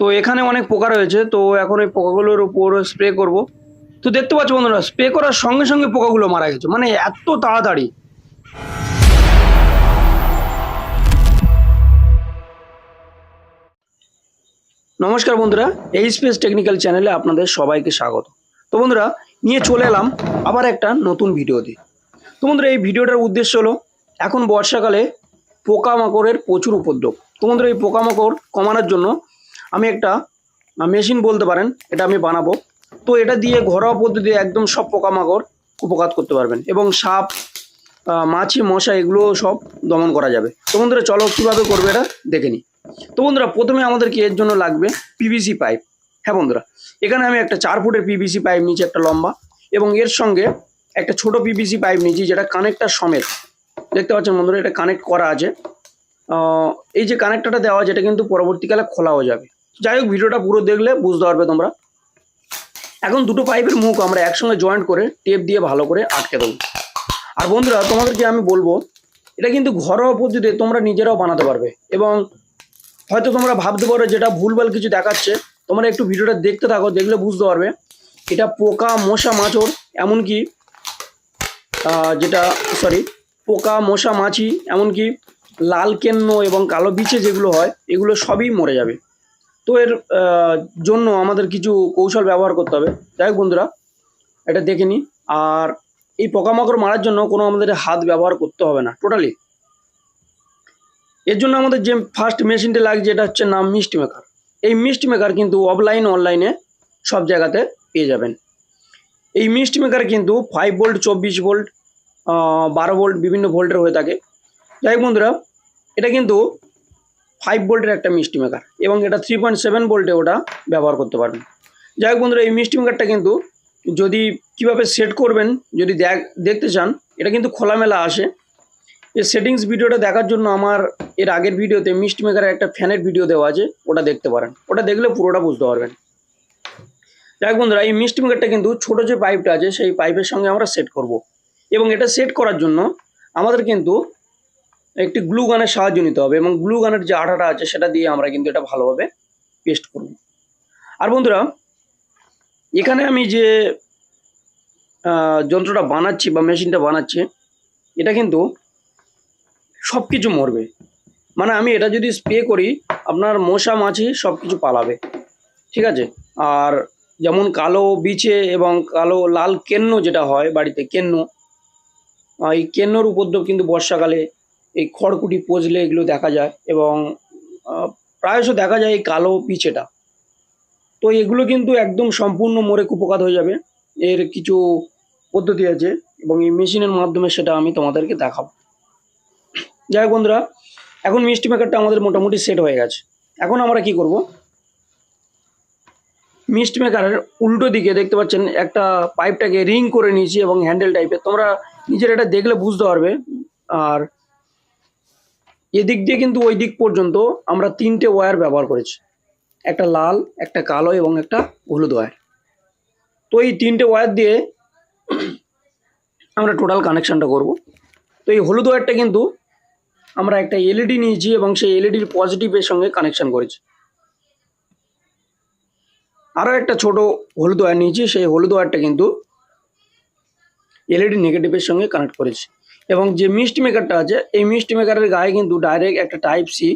তো এখানে অনেক পোকা রয়েছে, তো এখন এই পোকাগুলোর উপর স্প্রে করব। তো দেখতে পাচ্ছ বন্ধুরা স্প্রে করার সঙ্গে সঙ্গে পোকাগুলো মারা গেছে মানে এত তাড়াতাড়ি। নমস্কার বন্ধুরা এই স্পেস টেকনিক্যাল চ্যানেলে আপনাদের সবাইকে স্বাগত। তো বন্ধুরা, নিয়ে চলে এলাম আবার একটা নতুন ভিডিও দিয়ে তো বন্ধুরা, এই ভিডিওটার উদ্দেশ্য হলো, এখন বর্ষাকালে পোকামাকড়ের প্রচুর উপদ্রব। তো বন্ধুরা, এই পোকামাকড় কমানোর জন্য আমি একটা মেশিন বলতে পারেন, এটা আমি বানাবো। তো এটা দিয়ে ঘরোয়া পদ্ধতিতে একদম সব পোকামাকড় উপকার করতে পারবেন। এবং সাপ মাছি, মশা, এগুলো সব দমন করা যাবে। তো বন্ধুরা, চলো কীভাবে করবে এটা দেখে নিই। তো বন্ধুরা, প্রথমে আমাদেরকে এর জন্য লাগবে পিভিসি পাইপ হ্যাঁ বন্ধুরা, এখানে আমি একটা চার ফুটের পিভিসি পাইপ নিয়েছি, একটা লম্বা। এবং এর সঙ্গে একটা ছোট পিভিসি পাইপ নিয়েছি, যেটা কানেক্টার সমেত। দেখতে পাচ্ছেন বন্ধুরা, এটা কানেক্ট করা আছে। এই যে কানেক্টারটা দেওয়া যেটা কিন্তু পরবর্তীকালে খোলাও যাবে। যাই হোক, ভিডিওটা পুরো দেখলে বুঝতে পারবে তোমরা। এখন দুটো পাইপের মুখ আমরা একসঙ্গে জয়েন্ট করে টেপ দিয়ে ভালো করে আটকে দেবো। আর বন্ধুরা তোমাদেরকে আমি বলব, এটা কিন্তু ঘরোয়া পদ্ধতিতে তোমরা নিজেরাও বানাতে পারবে এবং হয়তো তোমরা ভাবতে পারো যেটা ভুলভাল কিছু দেখাচ্ছে। তোমরা একটু ভিডিওটা দেখতে থাকো, দেখলে বুঝতে পারবে। এটা পোকা মশা মাছর, এমনকি যেটা সরি পোকা মশা মাছি, এমনকি লাল কেন্ন এবং কালো বিচে যেগুলো হয়, এগুলো সবই মরে যাবে। তো এর জন্য আমাদের কিছু কৌশল ব্যবহার করতে হবে। যাই বন্ধুরা, এটা দেখে নিই। আর এই পোকামাকড় মারার জন্য কোনো আমাদের হাত ব্যবহার করতে হবে না টোটালি এর জন্য আমাদের যে ফার্স্ট মেশিনটা লাগছে, এটা হচ্ছে নাম মিষ্টি মেকার। এই মিষ্টি মেকার কিন্তু অফলাইন অনলাইনে সব জায়গাতে পেয়ে যাবেন। এই মিষ্টি মেকার কিন্তু ফাইভ ভোল্ট চব্বিশ ভোল্ট বারো ভোল্ট বিভিন্ন ভোল্টের হয়ে থাকে। যাই বন্ধুরা, এটা কিন্তু ফাইভ ভোল্টের একটা মিষ্টি মেকার এবং এটা থ্রি পয়েন্ট সেভেন ভোল্টে ওটা ব্যবহার করতে পারবেন যাই বন্ধুরা, এই মিষ্টি মেকারটা কিন্তু যদি কীভাবে সেট করবেন, যদি দেখ, দেখতে চান, এটা কিন্তু খোলামেলা আসে। এই সেটিংস ভিডিওটা দেখার জন্য আমার এর আগের ভিডিওতে মিষ্টি মেকারের একটা ফ্যানের ভিডিও দেওয়া আছে, ওটা দেখতে পারেন। ওটা দেখলে পুরোটা বুঝতে পারবেন। যাই বন্ধুরা, এই মিষ্টি মেকারটা কিন্তু ছোট যে পাইপটা আছে, সেই পাইপের সঙ্গে আমরা সেট করব। এবং এটা সেট করার জন্য আমাদের কিন্তু একটি গ্লু গানের সাহায্য নিতে হবে এবং গ্লু গানের যে আঠাটা আছে সেটা দিয়ে আমরা কিন্তু এটা ভালোভাবে পেস্ট করব। আর বন্ধুরা, এখানে আমি যে যন্ত্রটা বানাচ্ছি বা মেশিনটা বানাচ্ছি, এটা কিন্তু সব কিছু মরবে। মানে আমি এটা যদি স্প্রে করি, আপনার মশা, মাছি সব কিছু পালাবে। ঠিক আছে? আর যেমন কালো বিছে এবং কালো লাল কেন্ন যেটা হয় বাড়িতে, কেন্ন এই কেন্নর উপদ্রব কিন্তু বর্ষাকালে এই খড়কুটি পচলে এগুলো দেখা যায় এবং প্রায়শ দেখা যায় এই কালো পিচেটা। তো এগুলো কিন্তু একদম সম্পূর্ণ মরে কুপকাত হয়ে যাবে। এর কিছু পদ্ধতি আছে এবং এই মেশিনের মাধ্যমে সেটা আমি তোমাদেরকে দেখাবো। যাই হোক বন্ধুরা, এখন মিষ্টি মেকারটা আমাদের মোটামুটি সেট হয়ে গেছে। এখন আমরা কি করব? মিষ্টি মেকারের উল্টো দিকে দেখতে পাচ্ছেন একটা পাইপটাকে রিং করে নিয়েছি এবং হ্যান্ডেল টাইপের। তোমরা নিজের এটা দেখলে বুঝতে পারবে। আর এদিক দিয়ে কিন্তু ওই দিক পর্যন্ত আমরা তিনটে ওয়্যার ব্যবহার করেছি। একটা লাল, একটা কালো এবং একটা হলুদ ওয়্যার তো এই তিনটে ওয়্যার দিয়ে আমরা টোটাল কানেকশানটা করব। তো এই হলুদ ওয়্যারটা কিন্তু আমরা একটা এলইডি নিয়েছি এবং সেই এলইডির পজিটিভের সঙ্গে কানেকশন করেছি। আরও একটা ছোট হলুদ ওয়্যার নিয়েছি, সেই হলুদ ওয়্যারটা কিন্তু এলইডি নেগেটিভের সঙ্গে কানেক্ট করেছি। এবং যে মিষ্টি মেকারটা আছে, এই মিষ্টি মেকারের গায়ে কিন্তু ডাইরেক্ট একটা টাইপ সি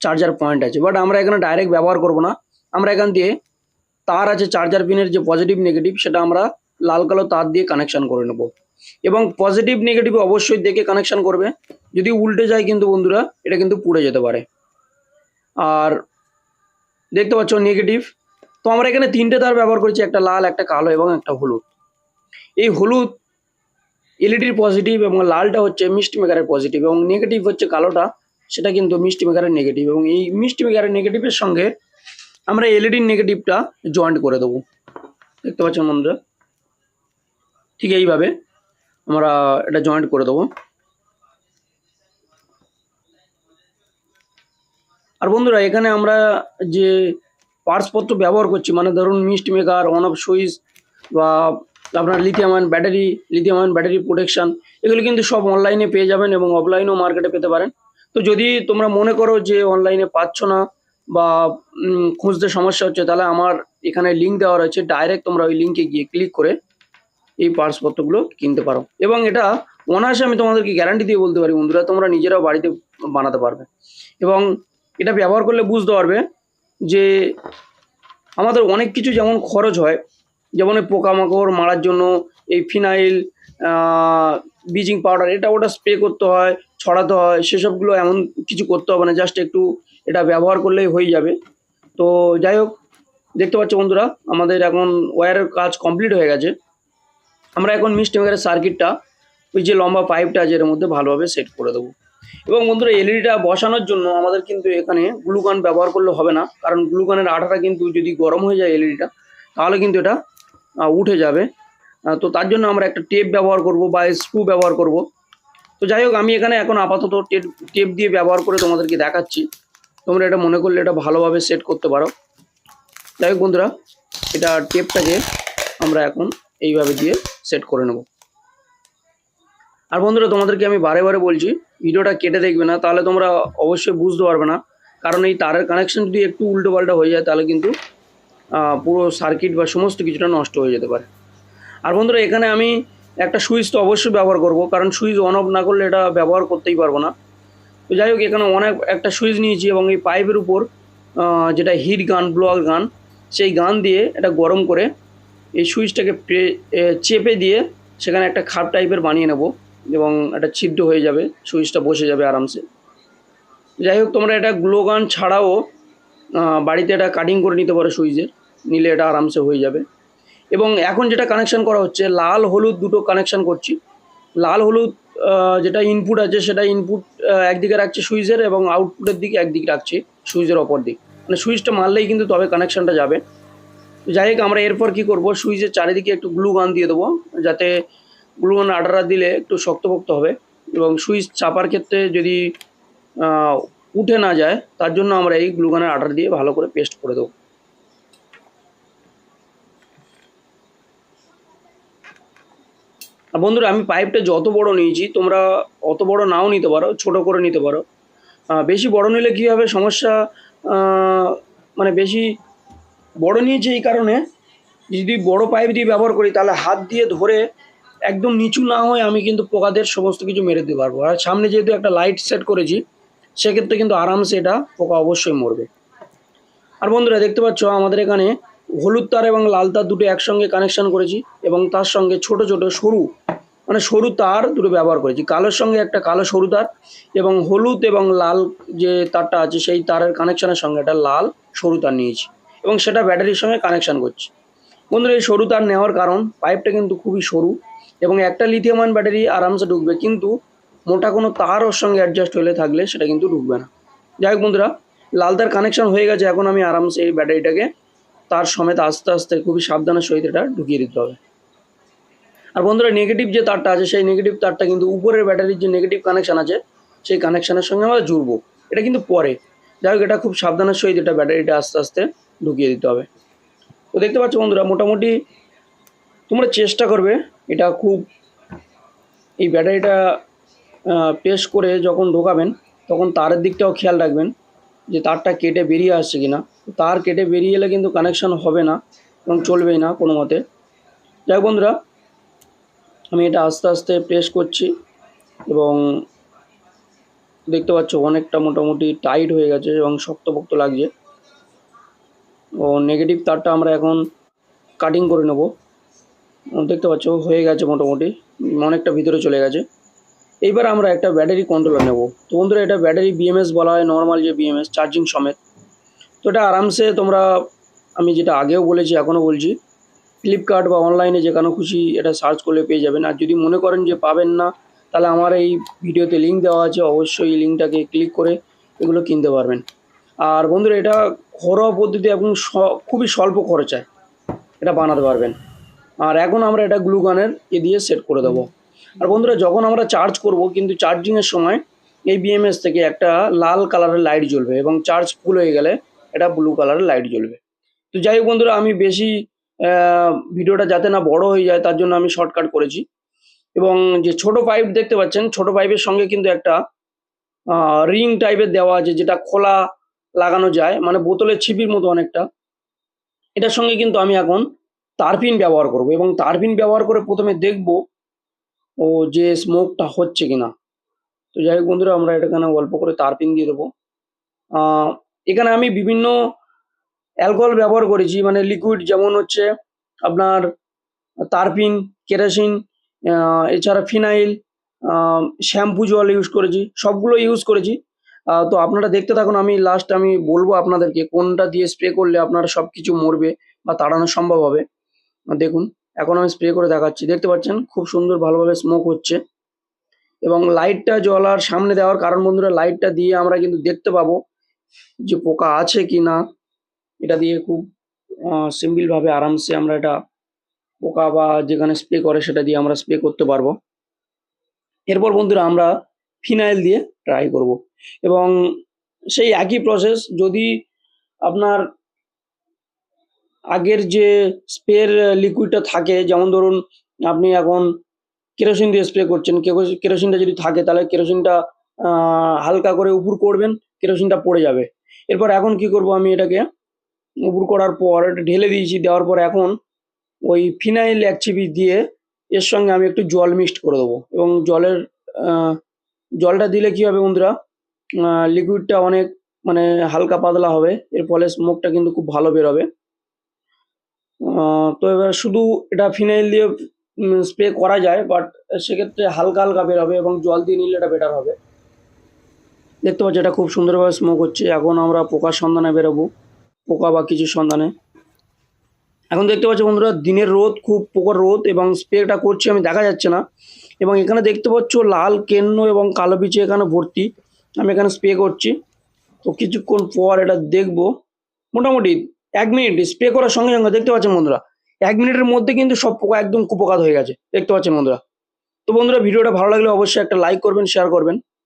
চার্জার পয়েন্ট আছে। বাট আমরা এখানে ডাইরেক্ট ব্যবহার করব না। আমরা এখান দিয়ে তার আছে চার্জার পিনের যে পজিটিভ নেগেটিভ সেটা আমরা লাল কালো তার দিয়ে কানেকশান করে নেব। এবং পজিটিভ নেগেটিভ অবশ্যই দেখে কানেকশান করবে। যদি উল্টে যায় কিন্তু বন্ধুরা, এটা কিন্তু পুড়ে যেতে পারে। আর দেখতে পাচ্ছ নেগেটিভ তো আমরা এখানে তিনটে তার ব্যবহার করেছি, একটা লাল, একটা কালো এবং একটা হলুদ। এই হলুদ এলইডির পজিটিভ এবং লালটা হচ্ছে মিষ্টি মেকারের পজিটিভ এবং নেগেটিভ হচ্ছে কালোটা, সেটা কিন্তু মিষ্টি মেকারের নেগেটিভ এবং এই মিষ্টি মেকারের নেগেটিভের সঙ্গে আমরা এলইডির নেগেটিভটা জয়েন্ট করে দেবো। দেখতে পাচ্ছেন বন্ধুরা? ঠিক এইভাবে আমরা এটা জয়েন্ট করে দেবো। আর বন্ধুরা, এখানে আমরা যে পার্টসপত্র ব্যবহার করছি মানে ধরুন মিষ্টি মেকার অন অফ সুইচ বা আপনার lithium ion battery lithium ion battery protection এগুলো কিন্তু সব অনলাইনে পেয়ে যাবেন এবং অফলাইনেও মার্কেটে পেতে পারেন। তো যদি তোমরা মনে করো যে অনলাইনে পাচ্ছ না বা খুঁজতে সমস্যা হচ্ছে, তাহলে আমার এখানে লিঙ্ক দেওয়া রয়েছে। ডাইরেক্ট তোমরা ওই লিঙ্কে গিয়ে ক্লিক করে এই পার্সপত্রগুলো কিনতে পারো। এবং এটা অনায়াসে আমি তোমাদেরকে গ্যারান্টি দিয়ে বলতে পারি, বন্ধুরা, তোমরা নিজেরাও বাড়িতে বানাতে পারবে। এবং এটা ব্যবহার করলে বুঝতে পারবে যে আমাদের অনেক কিছু যেমন খরচ হয় যেমন এই পোকামাকড় মারার জন্য এই ফিনাইল ব্লিচিং পাউডার, এটা ওটা স্প্রে করতে হয়, ছড়াতে হয়, সেসবগুলো এমন কিছু করতে হবে না, জাস্ট একটু এটা ব্যবহার করলেই হয়ে যাবে। তো যাই হোক, দেখতে পাচ্ছ বন্ধুরা, আমাদের এখন ওয়্যারের কাজ কমপ্লিট হয়ে গেছে। আমরা এখন মিস্ট মেকারের সার্কিটটা, ওই যে লম্বা পাইপটা আছে, এর মধ্যে ভালোভাবে সেট করে দেবো। এবং বন্ধুরা, এলইডিটা বসানোর জন্য আমাদের কিন্তু এখানে গ্লুগান ব্যবহার করলে হবে না, কারণ গ্লুগানের আঠাটা কিন্তু যদি গরম হয়ে যায় এলইডিটা, তাহলে কিন্তু এটা উঠে যাবে। তো তার জন্য আমরা একটা টেপ ব্যবহার করব বা স্ক্রু ব্যবহার করব। তো যাই হোক, আমি এখানে এখন আপাতত টেপ টেপ দিয়ে ব্যবহার করে তোমাদেরকে দেখাচ্ছি। তোমরা এটা মনে করলে এটা ভালোভাবে সেট করতে পারো। যাই হোক বন্ধুরা, এটা টেপটাকে আমরা এখন এইভাবে দিয়ে সেট করে নেব। আর বন্ধুরা, তোমাদেরকে আমি বারে বারে বলছি, ভিডিওটা কেটে দেখবে না, তাহলে তোমরা অবশ্যই বুঝতে পারবে না। কারণ এই তারের কানেকশন যদি একটু উল্টো পাল্টা হয়ে যায়, তাহলে কিন্তু পুরো সার্কিট বা সমস্ত কিছুটা নষ্ট হয়ে যেতে পারে। আর বন্ধুরা, এখানে আমি একটা সুইচ তো অবশ্যই ব্যবহার করব, কারণ সুইচ অন অফ না করলে এটা ব্যবহার করতেই পারব না। তো যাই হোক, এখানে অনেক একটা সুইচ নিয়েছি এবং এই পাইপের উপর যেটা হিট গান ব্লোয়ার গান সেই গান দিয়ে এটা গরম করে এই সুইচটাকে চেপে দিয়ে সেখানে একটা খাপ টাইপের বানিয়ে নেব এবং একটা ছিদ্র হয়ে যাবে, সুইচটা বসে যাবে আরামসে। যাই হোক, তোমরা এটা গ্লো গান ছাড়াও বাড়িতে এটা কাটিং করে নিতে পারো সুইচের। নিলে এটা আরামসে হয়ে যাবে। এবং এখন যেটা কানেকশন করা হচ্ছে, লাল হলুদ দুটো কানেকশন করছি। লাল হলুদ যেটা ইনপুট আছে, সেটা ইনপুট একদিকে রাখছি সুইচের এবং আউটপুটের দিকে একদিকে রাখছি সুইচের অপর দিক। মানে সুইচটা মারলেই কিন্তু তবে কানেকশানটা যাবে। যাই হোক, আমরা এরপর কি করব? সুইচের চারিদিকে একটু গ্লু গান দিয়ে দেবো, যাতে গ্লু গান আটারা দিলে একটু শক্তপোক্ত হবে। এবং সুইচ চাপার ক্ষেত্রে যদি উঠে না যায়, তার জন্য আমরা এই গ্লুগানের আটার দিয়ে ভালো করে পেস্ট করে দেবো। বন্ধুরা, আমি পাইপটা যত বড় নিয়েছি, তোমরা অত বড় নাও নিতে পারো, ছোট করে নিতে পারো। বেশি বড় নিলে কী হবে? সমস্যা মানে বেশি বড় নিয়েছি এই কারণে, যদি বড় পাইপ দিয়ে ব্যবহার করি, তাহলে হাত দিয়ে ধরে একদম নিচু না হয়ে আমি কিন্তু পোকাদের সমস্ত কিছু মেরে দিতে পারব। আর সামনে যেহেতু একটা লাইট সেট করেছি, সেক্ষেত্রে কিন্তু আরামসে এটা পোকা অবশ্যই মরবে। আর বন্ধুরা, দেখতে পাচ্ছ, আমাদের এখানে হলুদ তার এবং লাল তার দুটো একসঙ্গে কানেকশন করেছি এবং তার সঙ্গে ছোট ছোট সরু মানে সরু তার দুটো ব্যবহার করেছি। কালোর সঙ্গে একটা কালো সরু তার এবং হলুদ এবং লাল যে তারটা আছে, সেই তারের কানেকশানের সঙ্গে একটা লাল সরু তার নিয়েছি এবং সেটা ব্যাটারির সঙ্গে কানেকশান করছি। বন্ধুরা, এই সরু তার নেওয়ার কারণ পাইপটা কিন্তু খুবই সরু এবং একটা লিথিয়াম আয়ন ব্যাটারি আরামসে ঢুকবে কিন্তু মোটা কোনো তার ওর সঙ্গে অ্যাডজাস্ট হলে থাকলে সেটা কিন্তু ঢুকবে না। যাই হোক বন্ধুরা, লাল তার কানেকশন হয়ে গেছে, এখন আমি আরামসে এই ব্যাটারিটাকে তার সমেত আস্তে আস্তে খুবই সাবধানের সহিত এটা ঢুকিয়ে দিতে হবে। আর বন্ধুরা নেগেটিভ যে তারটা আছে, সেই নেগেটিভ তারটা কিন্তু উপরের ব্যাটারির যে নেগেটিভ কানেকশান আছে, সেই কানেকশানের সঙ্গে আমরা জুড়বো। এটা কিন্তু পরে। যাই হোক, এটা খুব সাবধানের সহিত এটা ব্যাটারিটা আস্তে আস্তে ঢুকিয়ে দিতে হবে। তো দেখতে পাচ্ছ বন্ধুরা, মোটামুটি তোমরা চেষ্টা করবে এটা খুব এই ব্যাটারিটা পেস্ট করে যখন ঢোকাবেন, তখন তারের দিকটাও খেয়াল রাখবেন যে তারটা কেটে বেরিয়ে আসছে কিনা। তার কেটে বেরিয়ে এলে কিন্তু কানেকশান হবে না এবং চলবেই না কোনো মতে। যাই বন্ধুরা আমি এটা আস্তে আস্তে প্রেস করছি এবং দেখতে পাচ্ছ অনেকটা মোটামুটি টাইট হয়ে গেছে এবং শক্তপোক্ত লাগছে। ও নেগেটিভ তারটা আমরা এখন কাটিং করে নেব। দেখতে পাচ্ছ হয়ে গেছে মোটামুটি, অনেকটা ভিতরে চলে গেছে। এইবার আমরা একটা ব্যাটারি কন্ট্রোলার নেব। তো বন্ধুরা, এটা ব্যাটারি বিএমএস বলা হয় নর্মাল যে বিএমএস চার্জিং সমেত। তো এটা আরামসে তোমরা, আমি যেটা আগেও বলেছি, এখনও বলছি ফ্লিপকার্ট বা অনলাইনে যেখানে খুশি এটা সার্চ করলে পেয়ে যাবেন। আর যদি মনে করেন যে পাবেন না, তাহলে আমার এই ভিডিওতে লিঙ্ক দেওয়া আছে, অবশ্যই এই লিঙ্কটাকে ক্লিক করে এগুলো কিনতে পারবেন। আর বন্ধুরা, এটা ঘরোয়া পদ্ধতি এবং খুবই স্বল্প খরচায় এটা বানাতে পারবেন। আর এখন আমরা এটা গ্লুগানের এ দিয়ে সেট করে দেবো। আর বন্ধুরা, যখন আমরা চার্জ করব, কিন্তু চার্জিংয়ের সময় এই বিএমএস থেকে একটা লাল কালারের লাইট জ্বলবে এবং চার্জ ফুল হয়ে গেলে এটা ব্লু কালারের লাইট জ্বলবে। তো যাই হোক বন্ধুরা, আমি বেশি ভিডিওটা যাতে না বড় হয়ে যায়, তার জন্য আমি শর্টকাট করেছি। এবং যে ছোট পাইপ দেখতে পাচ্ছেন, ছোট পাইপের সঙ্গে কিন্তু একটা রিং টাইপের দেওয়া আছে, যেটা খোলা লাগানো যায় মানে বোতলের ছিপির মতো অনেকটা। এটার সঙ্গে কিন্তু আমি এখন তারপিন ব্যবহার করব এবং তারপিন ব্যবহার করে প্রথমে দেখব, ও যে স্মোকটা হচ্ছে কিনা। তো যাই হোক বন্ধুরা, আমরা এটা এখানে অল্প করে তারপিন দিয়ে দেবো। এখানে আমি বিভিন্ন অ্যালকোহল ব্যবহার করেছি মানে লিকুইড যেমন হচ্ছে আপনার তারপিন, কেরোসিন এছাড়া ফিনাইল শ্যাম্পু জল ইউজ করেছি, সবগুলো ইউজ করেছি। তো আপনারা দেখতে থাকুন, আমি লাস্ট আমি বলব আপনাদেরকে কোনটা দিয়ে স্প্রে করলে আপনারা সব কিছু মরবে বা তাড়ানো সম্ভব হবে। দেখুন, এখন আমি স্প্রে করে দেখাচ্ছি, দেখতে পাচ্ছেন? খুব সুন্দর ভালোভাবে স্মোক হচ্ছে। এবং লাইটটা জ্বলার সামনে দেওয়ার কারণ বন্ধুরা লাইটটা দিয়ে আমরা কিন্তু দেখতে পাবো যে পোকা আছে কি না এটা দিয়ে খুব সিম্পল ভাবে আরামসে আমরা এটা পোকা বা যেখানে স্প্রে করে সেটা দিয়ে আমরা স্প্রে করতে পারব। এরপর বন্ধুরা আমরা ফিনাইল দিয়ে ট্রাই করব। এবং সেই একই প্রসেস যদি আপনার আগের যে স্প্রের লিকুইডটা থাকে, যেমন ধরুন আপনি এখন কেরোসিন দিয়ে স্প্রে করছেন কেরোসিনটা যদি থাকে তাহলে কেরোসিনটা হালকা করে উপর করবেন কেরোসিনটা পড়ে যাবে। এরপর এখন কি করব আমি এটাকে উপর করার পর, এটা ঢেলে দিয়েছি, দেওয়ার পর এখন ওই ফিনাইল এক চিপি দিয়ে এর সঙ্গে আমি একটু জল মিক্সড করে দেবো। এবং জলের জলটা দিলে কি হবে বন্ধুরা? লিকুইডটা অনেক মানে হালকা পাতলা হবে, এর ফলে স্মোকটা কিন্তু খুব ভালো বেরোবে তো এবার শুধু এটা ফিনাইল দিয়ে স্প্রে করা যায় বাট সেক্ষেত্রে হালকা হালকা বেরোবে এবং জল দিয়ে নিলে এটা বেটার হবে। দেখতে পাচ্ছি এটা খুব সুন্দরভাবে স্মোক হচ্ছে, এখন আমরা পোকার সন্ধানে বেরোবো। পোকা বা কিছু সন্ধানে। এখন দেখতে পাচ্ছি বন্ধুরা, দিনের রোদ, খুব পোকার রোদ এবং স্প্রেটা করছি, আমি দেখা যাচ্ছে না। এবং এখানে দেখতে পাচ্ছ লাল, কেন্ন এবং কালো বিচে এখানে ভর্তি। আমি এখানে স্প্রে করছি। তো কিছুক্ষণ পর এটা দেখব। মোটামুটি এক মিনিট স্প্রে করার সঙ্গে সঙ্গে দেখতে পাচ্ছেন বন্ধুরা, এক মিনিটের মধ্যে কিন্তু সব পোকা একদম কুপোকাত হয়ে গেছে। দেখতে পাচ্ছেন বন্ধুরা। তো বন্ধুরা, ভিডিওটা ভালো লাগলে অবশ্যই একটা লাইক করবেন শেয়ার করবেন।